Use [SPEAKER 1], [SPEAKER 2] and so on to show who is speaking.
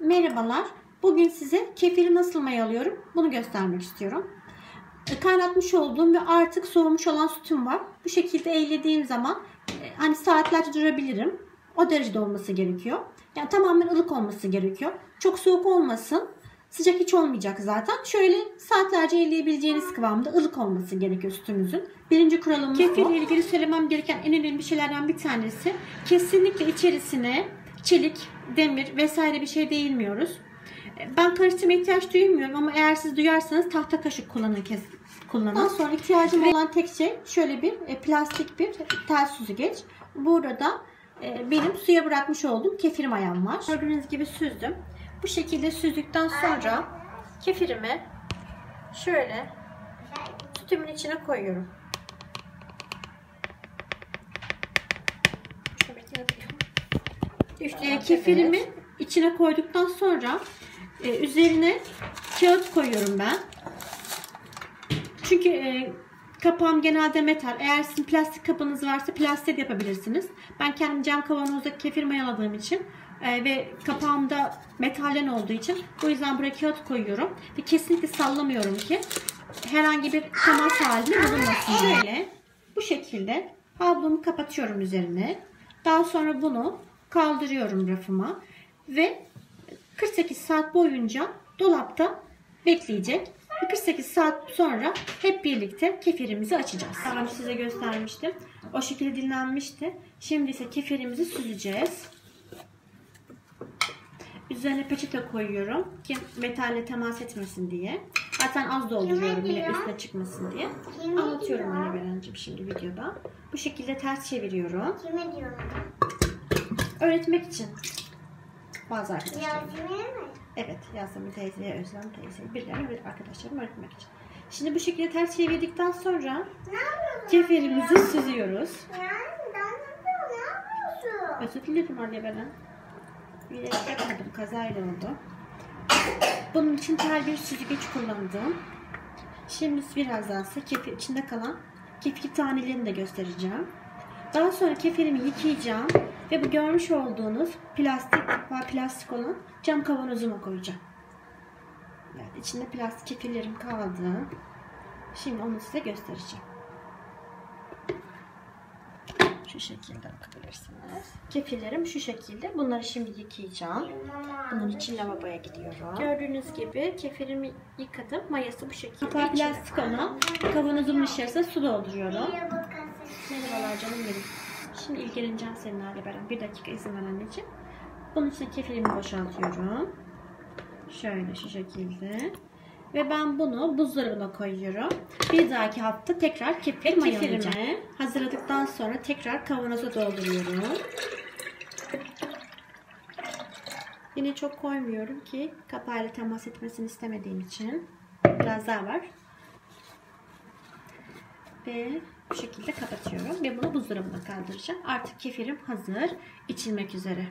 [SPEAKER 1] Merhabalar. Bugün size kefiri nasıl mayalıyorum bunu göstermek istiyorum. E, Kaynatmış olduğum ve artık soğumuş olan sütüm var. Bu şekilde eğlediğim zaman e, hani saatlerce durabilirim. O derecede olması gerekiyor. Yani tamamen ılık olması gerekiyor. Çok soğuk olmasın. Sıcak hiç olmayacak zaten. Şöyle saatlerce elleyebileceğiniz kıvamda ılık olması gerekiyor sütümüzün. Birinci kuralımız Kefirle bu. ilgili söylemem gereken en önemli şeylerden bir tanesi. Kesinlikle içerisine çelik, demir vesaire bir şey değilmiyoruz. Ben karıştırma ihtiyaç duymuyorum ama eğer siz duyarsanız tahta kaşık kullanın kes kullanın. Daha sonra ihtiyacım olan tek şey şöyle bir e, plastik bir tel süzgeç. Burada e, benim suya bırakmış olduğum kefir mayam var. Gördüğünüz gibi süzdüm. Bu şekilde süzdükten sonra kefirimi şöyle sütümün içine koyuyorum. İşte kefirimi içine koyduktan sonra e, üzerine kağıt koyuyorum ben. Çünkü e, kapağım genelde metal. Eğer sizin plastik kapınız varsa plastik yapabilirsiniz. Ben kendim cam kavanozda kefir mayaladığım için e, ve kapağımda metalden olduğu için bu yüzden buraya kağıt koyuyorum. Ve kesinlikle sallamıyorum ki herhangi bir temas halinde bulunmasın. Şöyle bu şekilde havlumu kapatıyorum üzerine. Daha sonra bunu kaldırıyorum rafıma ve 48 saat boyunca dolapta bekleyecek. 48 saat sonra hep birlikte kefirimizi açacağız. Daha önce size göstermiştim. O şekilde dinlenmişti. Şimdi ise kefirimizi süzeceğiz. Üzerine peçete koyuyorum ki metalle temas etmesin diye. Zaten az dolduruyorum yine üstüne çıkmasın diye. Anlatıyorum anne Berencim şimdi videoda. Bu şekilde ters çeviriyorum.
[SPEAKER 2] Kime diyorum?
[SPEAKER 1] Öğretmek için. Bazı arkadaşlarım. Evet, Yasemin teyzeye, Özlem teyzeye, birilerine bir arkadaşlarım öğretmek için. Şimdi bu şekilde ters çevirdikten sonra kefirimizi süzüyoruz.
[SPEAKER 2] Ne yapıyorsun?
[SPEAKER 1] Özür dilerim anne bana. Bilerek yapmadım, kazayla oldu. Bunun için tel bir süzgeç kullandım. Şimdi birazdan size kefir içinde kalan kefir tanelerini de göstereceğim. Daha sonra kefirimi yıkayacağım ve bu görmüş olduğunuz plastik plastik olan cam kavanozuma koyacağım. Evet, içinde plastik kefirlerim kaldı. Şimdi onu size göstereceğim. Şu şekilde bakabilirsiniz. Kefirlerim şu şekilde. Bunları şimdi yıkayacağım. Bunun için lavaboya gidiyorum. Gördüğünüz gibi kefirimi yıkadım. Mayası bu şekilde. Kapağı plastik olan kavanozumun içerisine su dolduruyorum. Merhabalar canım benim. Şimdi ilgileneceğim seninle beraber. Bir dakika izin ver anneciğim. Bunun için kefirimi boşaltıyorum. Şöyle şu şekilde. Ve ben bunu buzdolabına koyuyorum. Bir dahaki hafta tekrar kefir mayalayacağım. hazırladıktan sonra tekrar kavanoza dolduruyorum. Yine çok koymuyorum ki kapağıyla temas etmesini istemediğim için. Biraz daha var. Ve bu şekilde kapatıyorum. Ve bunu buzdolabına kaldıracağım. Artık kefirim hazır. içilmek üzere.